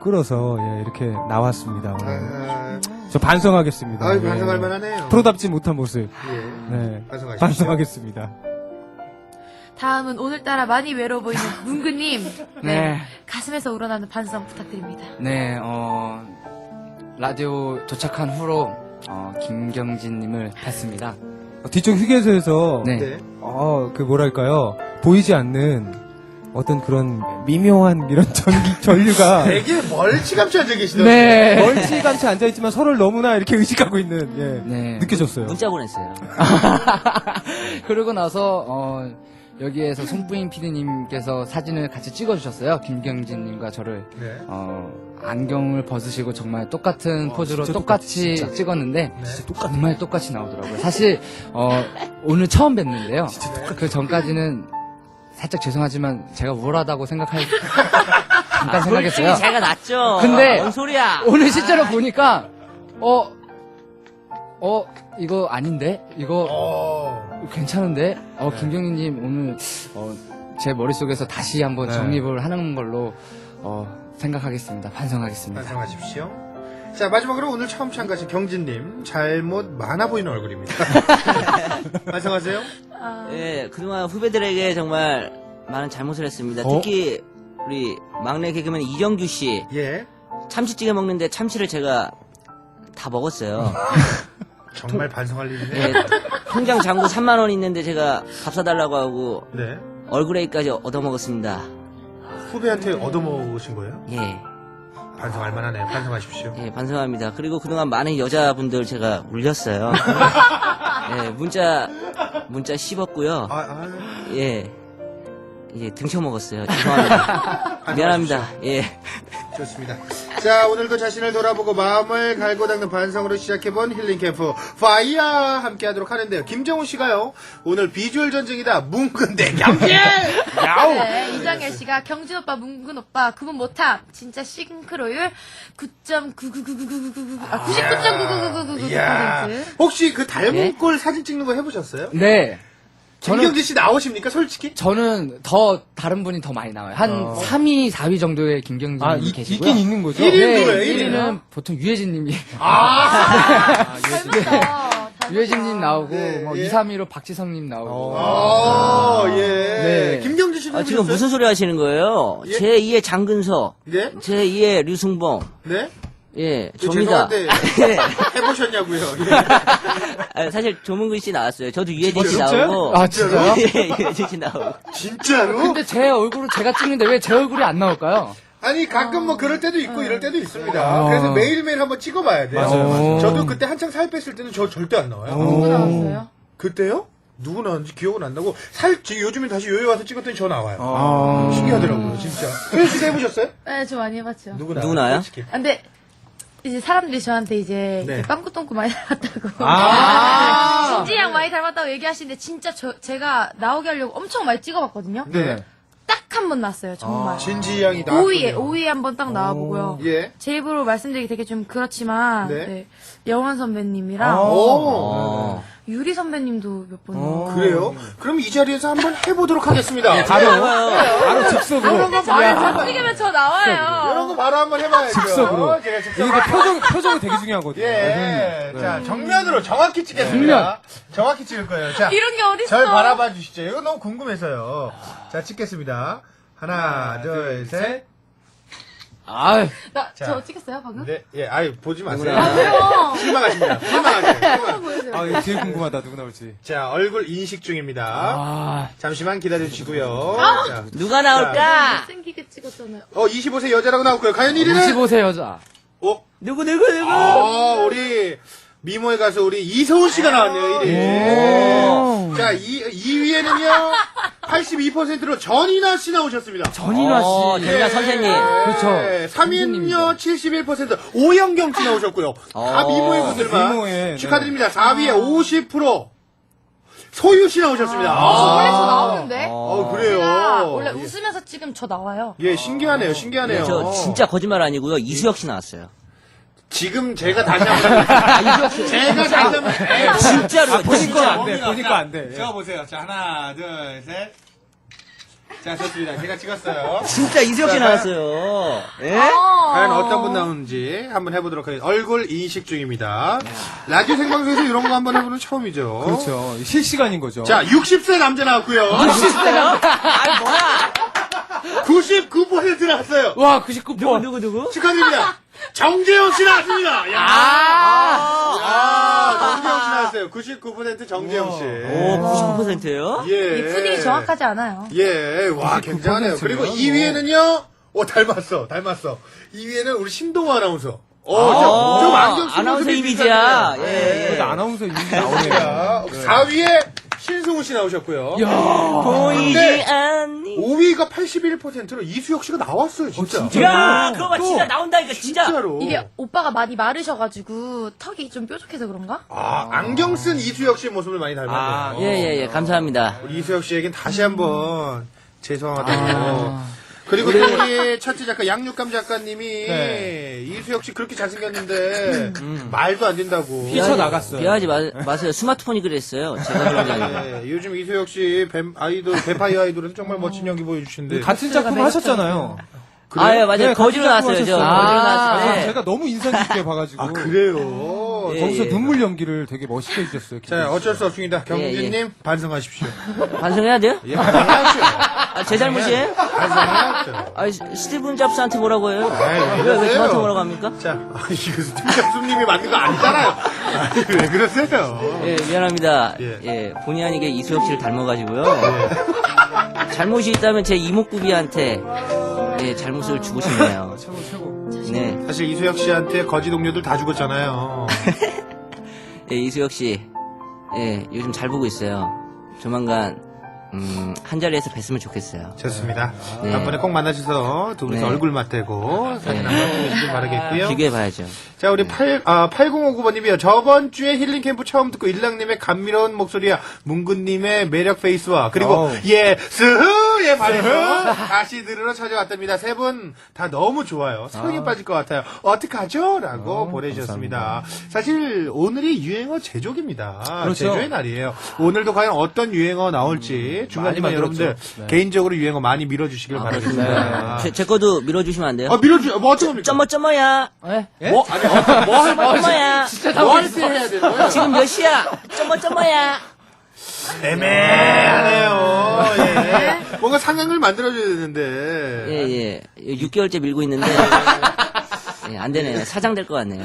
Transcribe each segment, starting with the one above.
끌어서 예, 이렇게 나왔습니다. 오늘. 아, 저 반성하겠습니다. 아유, 예. 반성할 만하네요. 프로답지 못한 모습. 예. 네. 반성하십시오. 반성하겠습니다. 다음은 오늘따라 많이 외로워 보이는 문근님. 네. 가슴에서 우러나는 반성 부탁드립니다. 네, 어, 라디오 도착한 후로, 어, 김경진님을 뵀습니다. 어, 뒤쪽 휴게소에서 네. 네. 어, 그 뭐랄까요 보이지 않는 어떤 그런 미묘한 이런 전기 전류가 되게 멀찌감치 앉아 계시던데. 네. 멀찌감치 앉아 있지만 서로를 너무나 이렇게 의식하고 있는 예, 네. 느껴졌어요. 문자 보냈어요. 그러고 나서, 어, 여기에서 손부인 PD님께서 사진을 같이 찍어주셨어요. 김경진님과 저를. 네. 어, 안경을 벗으시고 정말 똑같은 어, 포즈로 진짜 똑같이 똑같아, 진짜. 찍었는데 네. 정말 똑같이 나오더라고요. 사실 어, 오늘 처음 뵀는데요. 그 전까지는 살짝 죄송하지만 제가 우월하다고 생각할 잠깐 생각했어요. 솔직히 제가 낫죠. 근데 뭔 소리야? 오늘 실제로 보니까 어, 어 이거 아닌데 이거 어. 괜찮은데 어 네. 김경희님 오늘 어, 제 머릿속에서 다시 한번 네. 정립을 하는 걸로 어, 생각하겠습니다. 반성하겠습니다. 반성하십시오. 자, 마지막으로 오늘 처음 참가하신 경진님. 잘못 많아 보이는 얼굴입니다. 반성하세요? 아, 예, 그동안 후배들에게 정말 많은 잘못을 했습니다. 어? 특히 우리 막내 개그맨 이정규 씨 예. 참치찌개 먹는데 참치를 제가 다 먹었어요. 정말 반성할 일이네. 예, 통장 잔고 3만 원 있는데 제가 밥 사달라고 하고 네. 얼그레이까지 얻어먹었습니다. 후배한테 얻어먹으신 거예요? 예, 반성할 만하네요. 반성하십시오. 예, 반성합니다. 그리고 그동안 많은 여자분들 제가 울렸어요. 예, 문자 문자 씹었고요. 아, 아, 예. 이제 등쳐 먹었어요. 죄송합니다. 미안합니다. 예. 좋습니다. 자, 오늘도 자신을 돌아보고 마음을 갈고 닦는 반성으로 시작해본 힐링 캠프 파이어 함께 하도록 하는데요. 김정우 씨가요, 오늘 비주얼 전쟁이다. 뭉근 대 경진! 야우! 네, 이장엘 씨가 경진 오빠, 문근 오빠, 그분 못함. 진짜 싱크로율 9.9999999, 아, 99.99999%. 이야. 혹시 그 닮은 꼴 사진 찍는 거 해보셨어요? 네. 김경진 씨 나오십니까, 솔직히? 저는 더 다른 분이 더 많이 나와요. 한 어. 3위, 4위 정도의 김경진 아 님이 이- 계시고요. 있긴 있는 거죠. 일 위- 네, 누구예요? 1위는 보통 유해진 님이 닮았다. 유해진 님 나오고 네, 뭐 예. 2, 3위로 박지성 님 나오고 아, 예. 네. 김경진 씨는 아, 지금? 무슨 소리 하시는 거예요? 예? 제2의 장근석, 네? 제2의 류승범, 네? 예, 저 조미다. 죄송한데, 예. 해보셨냐고요. 예. 아, 사실 조문근 씨 나왔어요. 저도 유해진 씨 진짜요? 나오고. 아 진짜요? 예, 유해진 씨 나오고. 진짜로? 근데 제 얼굴을 제가 찍는데 왜 제 얼굴이 안 나올까요? 아니 가끔 뭐 그럴 때도 있고 이럴 때도 있습니다. 아. 그래서 매일매일 한번 찍어봐야 돼요. 맞아요, 맞아요. 저도 그때 한창 살 뺐을 때는 저 절대 안 나와요. 누구 나왔어요? 그때요? 누구 나왔는지 기억은 안 나고 살 지금 요즘에 다시 요요 와서 찍었더니 저 나와요. 아. 신기하더라고요, 진짜. 소연 씨도 해보셨어요? 네, 저 많이 해봤죠. 누구 누구 나와요? 솔직히. 아, 근데 이제 사람들이 저한테 이제 네. 빵꾸똥꾸 많이 닮았다고 아. 진지 양 많이 닮았다고 얘기하시는데 진짜 저 제가 나오게 하려고 엄청 많이 찍어봤거든요. 네. 딱 한 번 났어요 정말. 진지 양이 나왔군요. 5위에 5위에 한 번 딱 나와보고요. 예. 제 입으로 말씀드리기 되게 좀 그렇지만 네. 네. 영원 선배님이랑 오. 어. 유리 선배님도 몇 번. 어. 그래요? 그럼 이 자리에서 한번 해보도록 하겠습니다. 바로 해봐요. 바로 즉석으로. 근데 저를 찍으면 저 이런 나와요. 거 바로 한번 해봐야죠. 즉석으로. 제가 이게 즉석으로. 표정 표정이 되게 중요하거든요. 예. 네. 자, 정면으로 정확히 찍겠습니다. 정확히 찍을 거예요. 자. 이런 게 어딨어? 절 바라봐 주시죠. 이거 너무 궁금해서요. 자, 찍겠습니다. 하나, 둘, 셋. 아 나, 자. 저 찍혔어요 방금? 네, 예, 아유, 보지 마세요. 그래요. 실망하십니다. 실망하세요. 실망. 보여줘요. 아 이거 제일 궁금하다 누구 나올지. 자, 얼굴 인식 중입니다. 아, 잠시만 기다려주시고요. 자, 누가 나올까? 생기게 찍었잖아요. 어, 25세 여자라고 나왔고요. 과연 1위는? 25세 여자. 어, 누구, 누구, 누구? 어, 우리, 미모에 가서 우리 이서훈 씨가 나왔네요, 1위. 자, 2, 2위에는요, 82%로 전인아 씨 나오셨습니다. 전인화 씨. 어, 전인아 선생님. 그렇죠. 네, 3위는요, 71%, 오영경 씨 나오셨고요. 다 어, 미모의 분들만 미모에, 축하드립니다. 4위에 50%, 소유 씨 나오셨습니다. 원래 저 아, 나오는데? 어, 제가 그래요. 원래 예. 웃으면서 찍으면 저 나와요. 예, 신기하네요, 신기하네요. 네, 저 진짜 거짓말 아니고요. 이수혁 씨 나왔어요. 지금 제가 다시 한번 제가 다시 한번 진짜로. 본인 진짜. 건안 돼. 본인 거안 돼. 예. 적어보세요. 자, 하나, 둘, 셋. 자, 좋습니다. 제가 찍었어요. 진짜 이수혁 씨 나왔어요. 예? 과연 어떤 분 나오는지 한번 해보도록 하겠습니다. 얼굴 인식 중입니다. 라디오 생방송에서 이런 거 한번 해보는 처음이죠. 그렇죠. 실시간인 거죠. 자, 60세 남자 나왔고요. 60세요? 아, 뭐야? 99% 나왔어요. 와, 99%. 누구, 누구, 누구? 축하드립니다. 정재영 씨 나왔습니다. 야, 아, 아, 정재영 씨 나왔어요. 99% 정재영 씨. 오, 99%예요? 예. 이 분위기 정확하지 않아요. 예, 와, 굉장하네요. 그리고 2위에는요, 오, 닮았어, 닮았어. 2위에는 우리 신동호 아나운서. 어, 좀, 좀 안경 쓴 아나운서 모습이 이미지야. 비슷하네요. 예. 그래도 아나운서 이름이 나오네요. 자, 4위에 신승우 씨 나오셨고요. 보이지 근데 않니? 5위가 81%로 이수혁 씨가 나왔어요, 진짜. 야, 그거 봐, 진짜 나온다니까, 진짜. 진짜 로. 이게 오빠가 많이 마르셔가지고 턱이 좀 뾰족해서 그런가? 아, 안경 쓴 이수혁 씨 모습을 많이 닮았네요. 아, 예, 예, 예, 감사합니다. 우리 이수혁 씨에겐 다시 한번 죄송하다고. 그리고 또 우리 첫째 작가 양육감 작가님이 네. 이수혁 씨 그렇게 잘생겼는데 말도 안 된다고. 뛰쳐나갔어요. 비하지 마, 마세요. 스마트폰이 그랬어요. 제가 그런 게 아니고. 네, 요즘 이수혁 씨 뱀, 아이돌, 뱀파이어 아이돌은 정말 멋진 연기 보여주시는데. 같은 작품 하셨잖아요. 아, 예, 맞아요. 네, 거지로 나왔어요, 저. 거지로. 나왔을 아, 때. 제가 너무 인상 깊게 봐가지고. 아, 그래요? 예, 거기서 예. 눈물 연기를 되게 멋있게 해주셨어요. 자, 어쩔 수 없습니다. 경진님, 예, 반성하십시오. 반성해야 돼요? 예, 반성하십시오. 아, 제 잘못이에요? 반성해야죠. 아, 스티븐 잡스한테 뭐라고 해요? 아이, 왜 왜, 왜? 저한테 뭐라고 합니까? 자, 아, 이거 스팀장수님이 만든 거 아니잖아요. 아니, 왜 그러세요? 예, 미안합니다. 예. 예. 본의 아니게 이수혁 씨를 닮아가지고요. 잘못이 있다면 제 이목구비한테 예, 잘못을 주고 싶네요. 최고, 최고. 네. 사실 이수혁 씨한테 거지 동료들 다 죽었잖아요. 예, 이수혁 씨. 예, 요즘 잘 보고 있어요. 조만간, 음, 한 자리에서 뵀으면 좋겠어요. 좋습니다. 네. 다음번에 꼭 만나셔서 두 분이서 네. 얼굴 맞대고 사진 한번 찍으시길 바라겠고요. 비교해봐야죠. 자, 우리 8, 아, 8059번님이요. 저번 주에 힐링 캠프 처음 듣고 일랑님의 감미로운 목소리와 문근님의 매력 페이스와 그리고. 예, 스흐의 반에서 다시 들으러 찾아왔답니다. 세 분 다 너무 좋아요. 사랑에 빠질 것 같아요. 어떡하죠? 라고 어, 보내주셨습니다. 사실 오늘이 유행어 제조기입니다. 그렇죠. 제조의 날이에요. 오늘도 과연 어떤 유행어 나올지 중간중간 많이 여러분들. 네. 개인적으로 유행어 많이 밀어주시길 바라겠습니다. 제, 제 거도 밀어주시면 안 돼요? 아, 밀어주, 뭐 어쩌 겁니까? 점머 점머야. 예? 뭐, 아니, 어, 뭐 할, 점머야. 뭐할 때 해야 거예요? 지금 몇 시야? 점머 점머야. 애매하네요. 예. 뭔가 상황을 만들어줘야 되는데. 예, 예. 6개월째 밀고 있는데. 예, 안 되네요. 사장 될 것 같네요.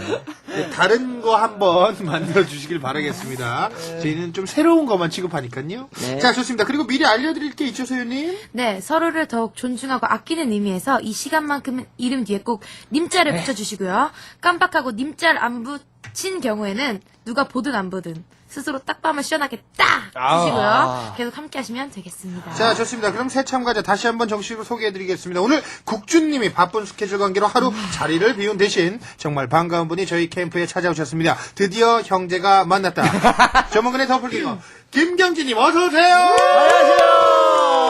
예, 다른 거 한번 만들어 주시길 바라겠습니다. 저희는 좀 새로운 것만 취급하니까요. 네. 자, 좋습니다. 그리고 미리 알려드릴 게 있죠, 소유님? 네, 서로를 더욱 존중하고 아끼는 의미에서 이 시간만큼은 이름 뒤에 꼭 님자를 붙여주시고요. 깜빡하고 님자를 안 붙인 경우에는 누가 보든 안 보든 스스로 딱밤을 시원하게 딱 주시고요. 계속 함께 하시면 되겠습니다. 자, 좋습니다. 그럼 새 참가자 다시 한번 정식으로 소개해드리겠습니다. 오늘 국준님이 바쁜 스케줄 관계로 하루 자리를 비운 대신 정말 반가운 분이 저희 캠프에 찾아오셨습니다. 드디어 형제가 만났다. 조만간에 덮을게요. 김경진님 어서 오세요! 안녕하세요.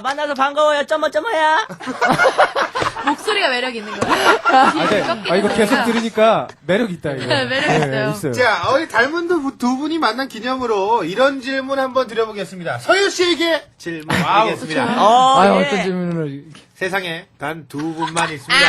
만나서 반가워요. 점머점머야. 목소리가 매력 있는 거예요. 아, 네. 아, 이거 계속 들으니까 매력 있다, 이거. 네, 매력 있어요. 있어요. 자, 어이 닮은 두, 두 분이 만난 기념으로 이런 질문 한번 드려보겠습니다. 서유 씨에게 질문 드리겠습니다. 어, 아, 예. 어떤 질문을. 세상에 단 두 분만 있습니다.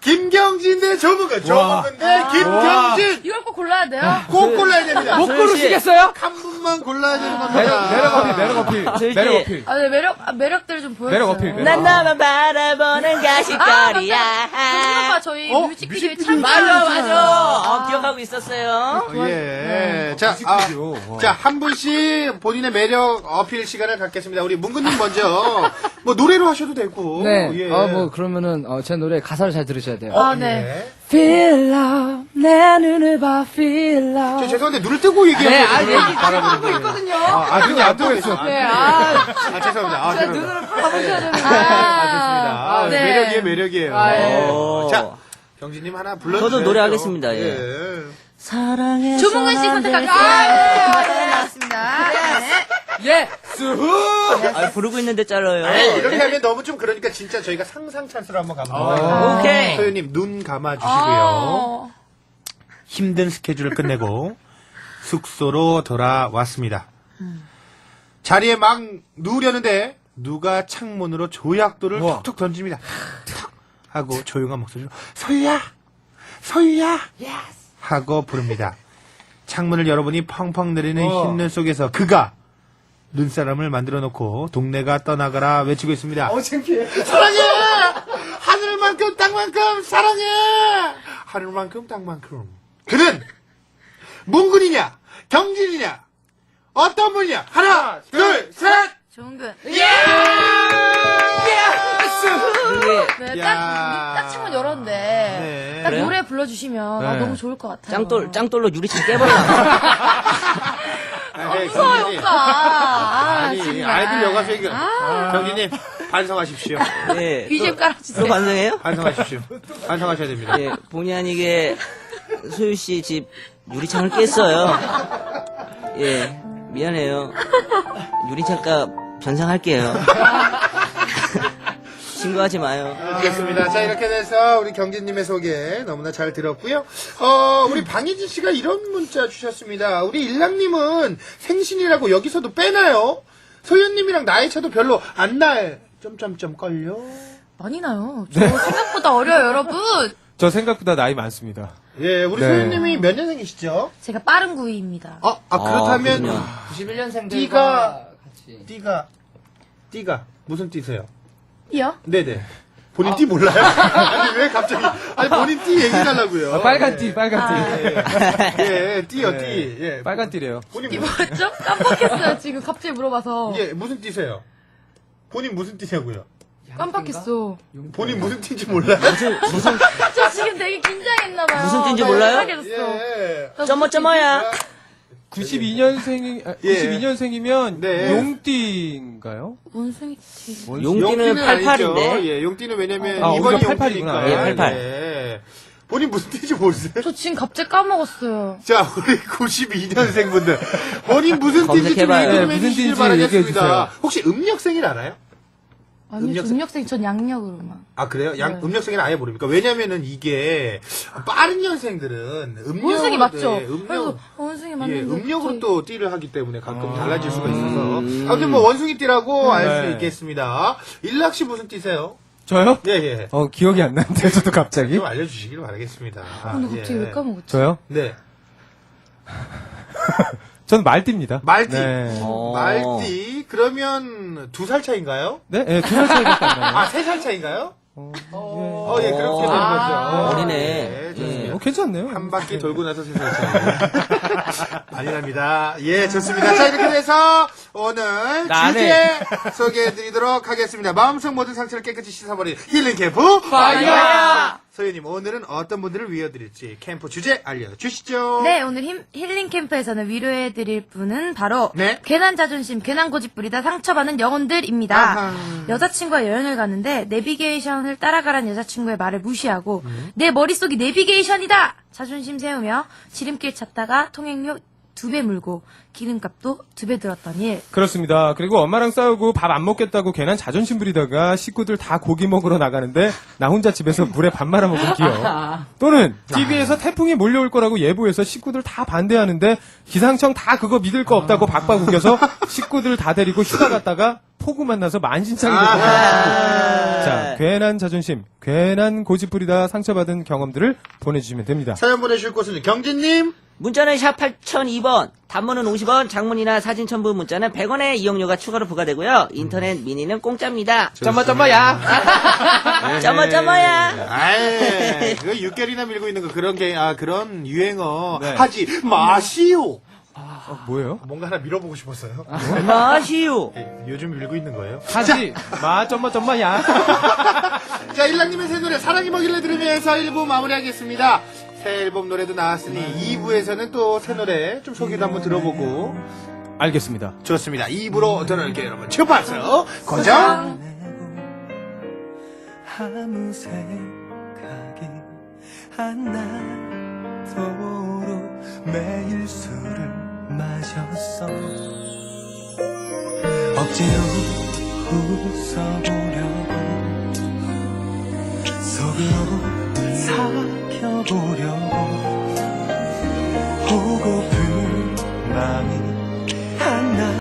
김 경진 대 조문근, 조문근 대 김경진! 이걸 꼭 골라야 돼요? 꼭 골라야 됩니다. 못 씨. 고르시겠어요? 한 분만 골라야 되는 겁니다. 매력 어필, 매력 어필. 매력 어필. 아, 네, 매력, 아, 매력들을 좀 보여주세요. 매력 어필, 매력. 난 나만 바라보는 아, 가시거리야. 맞다. 오빠 저희 어? 뮤직비디오에 뮤직비디오 참 맞아, 맞아. 어, 기억하고 있었어요. 예. 자, 아, 뮤직비디오. 와. 자, 한 분씩 본인의 매력 어필 시간을 갖겠습니다. 우리 문근님 먼저. 뭐, 노래로 하셔도 되고. 네. 예. 어, 뭐, 그러면은, 어, 제 노래 가사를 잘 들으셔야 돼요. 아, 네. 예. Feel love, 내 눈을 봐, feel 저 love. 죄송한데, 눈을 뜨고 얘기하세요. 네, 아, 눈을 얘기 바라보는데. 있거든요. 아, 아, 눈이 안 뜨고 있어. 네, 아, 아, 죄송합니다. 아, 죄송합니다. 가보셔야 되는 아, 좋습니다. 아, 네. 매력이에요, 매력이에요. 아, 예. 어, 자, 경진님 하나 불러주세요. 저도 노래하겠습니다, 예. 사랑해. 조문근 씨 선택할게요. 아, 네, 맞습니다. 네. 예! 수후! 아, 부르고 있는데 잘라요. 네, 이렇게 하면 너무 좀 그러니까 진짜 저희가 상상 찬스로 한번 가보도록 하겠습니다. 오케이. 소유님, 눈 감아주시고요. 어. 힘든 스케줄을 끝내고 숙소로 돌아왔습니다. 자리에 막 누우려는데 누가 창문으로 조약돌을 우와. 툭툭 던집니다. 툭 하고 조용한 목소리로 서유야, 서유야 하고 부릅니다. 창문을 열어보니 펑펑 내리는. 흰 눈 속에서 그가 눈사람을 만들어 놓고 동네가 떠나가라 외치고 있습니다. 어, 창피해. 사랑해! 하늘만큼 땅만큼 사랑해! 하늘만큼 땅만큼. 그는 문근이냐 경진이냐 어떤 분이냐 하나 둘 셋! 조은근. 그게 네, 야. 딱, 딱 창문 열었는데. 네. 딱 그래요? 노래 불러주시면 아, 네. 너무 좋을 것 같아요. 짱돌, 짱돌로 유리창 깨버려. 아, 네, 무서워요, 경진이. 오빠. 아, 아니 정말. 아이들 여가수 얘기 아, 경진님 반성하십시오 예. BGM 또, 깔아주세요. 또 반성해요? 반성하십시오 반성하셔야 됩니다 예, 본의 아니게 소유 씨 집 유리창을 깼어요. 예, 미안해요. 유리창 값 변상할게요. 신고하지 마요. 알겠습니다. 자, 이렇게 돼서 우리 경진님의 소개 너무나 잘 들었고요. 어, 우리 방희진 씨가 이런 문자 주셨습니다. 우리 일랑님은 생신이라고 여기서도 빼나요? 소연님이랑 나이 차도 별로 안 날, 점점점 걸려. 많이 나요. 저 생각보다 어려요, 여러분. 저 생각보다 나이 많습니다. 예, 우리 네. 소연님이 몇 년생이시죠? 제가 빠른 구이입니다. 아, 아, 그렇다면, 그렇군요. 91년생들과 띠가- 같이. 띠가, 띠가, 무슨 띠세요? 띠요? 네네. 본인 띠 몰라요? 아니, 왜 갑자기, 아니, 본인 띠 얘기해달라고요. 아, 빨간 띠, 빨간 띠. 예, 예, 띠요, 네. 띠. 예. 빨간 띠래요. 본인 띠 무슨, 뭐였죠? 깜빡했어요, 지금 갑자기 물어봐서. 예, 무슨 띠세요? 본인 무슨 띠냐고요? 깜빡했어. 본인 무슨 띠인지 몰라요? 무슨, 무슨, 저 지금 되게 긴장했나봐요. 무슨 띠인지 몰라요? 깜빡했어. 예. 점머점머야. 92년생, 예. 92년생이면 네. 용띠인가요? 원숭이 띠. 용띠는 아니죠. 88인데. 예, 용띠는 왜냐면 아, 이번이 우리가 88 용띠니까. 이구나. 예, 88. 예. 본인 무슨 띠인지 모르세요? 저 지금 갑자기 까먹었어요. 자, 우리 92년생 분들. 본인 무슨 띠인지 좀 검색해봐요. 얘기 좀 네, 무슨 해주시길 띠인지 바라겠습니다. 혹시 음력생일 알아요? 아니요, 음력생- 저 음력생 전 양력으로만. 아, 그래요? 양, 네. 음력생일 아예 모릅니까? 왜냐면은 이게 빠른 년생들은 음력. 원숭이 맞죠? 네, 그래서 음력. 원숭이 예, 맞는데. 음력으로 갑자기- 또 띠를 하기 때문에 가끔 아. 달라질 수가 있어서. 음. 아무튼 뭐 원숭이 띠라고 알 수 네. 있겠습니다. 일락 씨 무슨 띠세요? 저요? 예, 예. 어, 기억이 안 나는데, 저도 갑자기. 좀 알려주시길 바라겠습니다. 어, 근데 갑자기 예. 왜 까먹었지? 저요? 네. 저는 말띠입니다. 말띠. 네. 어. 말띠. 그러면 두 살 차인가요? 네, 네, 두살 차이밖에 안 나요. 아, 세 살 차인가요? 어, 어, 예, 그렇게 되는 아, 거죠. 어리네. 예, 예. 좋습니다. 어, 괜찮네요. 한 바퀴 돌고 나서 세 살 차이. 아니랍니다. 예, 좋습니다. 자, 이렇게 돼서 오늘 나네. 주제 소개해드리도록 하겠습니다. 마음속 모든 상처를 깨끗이 씻어버린 힐링 캠프 파이어! 소연님, 오늘은 어떤 분들을 위해드릴지 캠프 주제 알려주시죠. 네, 오늘 힘- 힐링 캠프에서는 위로해드릴 분은 바로 네. 괜한 자존심, 괜한 고집 부리다 상처받는 영혼들입니다. 아하. 여자친구와 여행을 가는데 내비게이션을 따라가란 여자친구의 말을 무시하고 내 머릿속이 내비게이션이다! 자존심 세우며 지름길 찾다가 통행료 두 배 물고 기름값도 두 배 들었던 일. 그렇습니다. 그리고 엄마랑 싸우고 밥 안 먹겠다고 괜한 자존심 부리다가 식구들 다 고기 먹으러 나가는데 나 혼자 집에서 물에 밥 말아 먹은 기억. 또는 TV에서 태풍이 몰려올 거라고 예보해서 식구들 다 반대하는데 기상청 다 그거 믿을 거 없다고 박박 우겨서 식구들 다 데리고 휴가 갔다가 폭우 만나서 만신창이 아하. 자, 괜한 자존심, 괜한 고집 부리다 상처받은 경험들을 보내주시면 됩니다. 사연 보내주실 곳은 경진님, 문자는 샵 8002번, 단문은 50원, 장문이나 사진 첨부 문자는 100원의 이용료가 추가로 부과되고요. 인터넷 미니는 공짜입니다. 점마 점마야. 점마 점마야. 아이, 그거 6개월이나 밀고 있는 거 그런 게, 아, 그런 유행어 네. 하지 마시오. 어, 뭐예요? 뭔가 하나 밀어보고 싶었어요. 마시오. 예, 요즘 밀고 있는 거예요. 하지 마 점마 점마야. 자, 일랑님의 새 노래 사랑이 먹일래 들으면서 1부 마무리하겠습니다. 새 앨범 노래도 나왔으니 2부에서는 또 새 노래 좀 소개도 한번 들어보고 알겠습니다. 좋습니다. 2부로 돌아올게요, 여러분. 주파수 고정! 아무 생각이 안 나도록 매일 술을 마셨어 억지로 웃어보려고 속으로 사겨보려고 보고픈 마음이